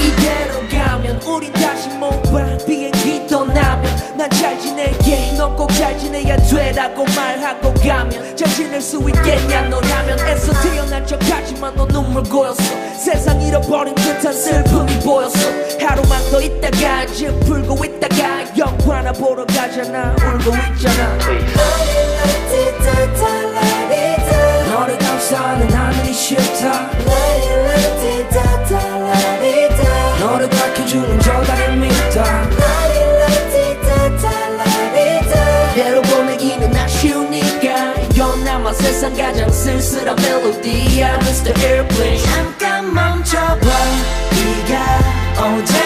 이대로 가면 우린 다시 못봐 비행기 떠나면 난 잘 지낼게. 넌 꼭 잘 지내야 되라고 말하고 가면 잘 지낼 수 있겠냐? 너라면 애써 태어난 척하지만 너 눈물 고였어. 세상 잃어버린 듯한 슬픔이 보였어. 하루만 더 있다가 짐 풀고 있다가 영화나 보러 가잖아. 울고 있잖아. 너를 감싸는 하늘이 싫다. 쓸쓸한 멜로디야 Mr. Airplane 잠깐 멈춰봐 비가 오잖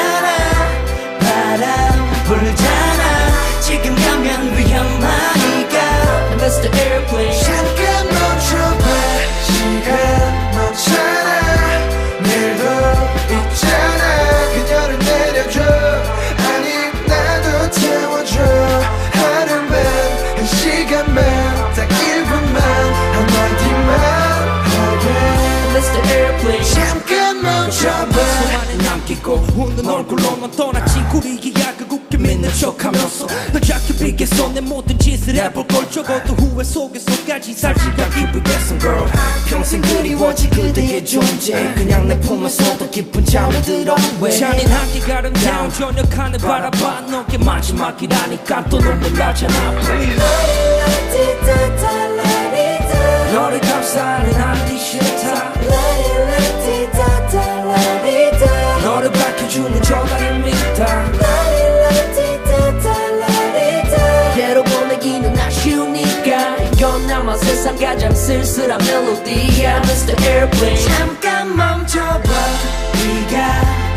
Airplane 잠깐 멈춰봐 안에 남기고 웃는 얼굴로만 떠났지 우리야 그국게 믿는 척하면서 널 잡기 위해서 내 모든 짓을 해볼 걸 적어도 후회 속에서까지 살지 않기 위해선 girl. 평생 그리워지 그대의 존재. 그냥 내 품에서도 깊은 잠이 들어 왜 잔인하게 아름다운 저녁 하늘 바라봐. 너게 마지막이라니까 또 눈물 나잖아 너를 감싸는 주는 저 달을 믿다. 때로 보내기는 아쉬우니까 이건 아마 세상 가장 쓸쓸한 멜로디야. Mr. Airplane. 잠깐 멈춰봐. 바람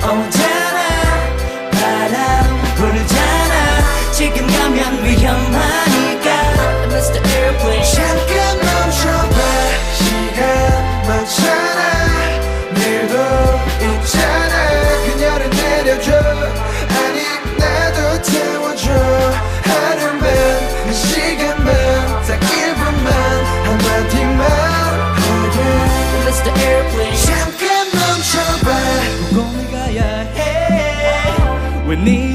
你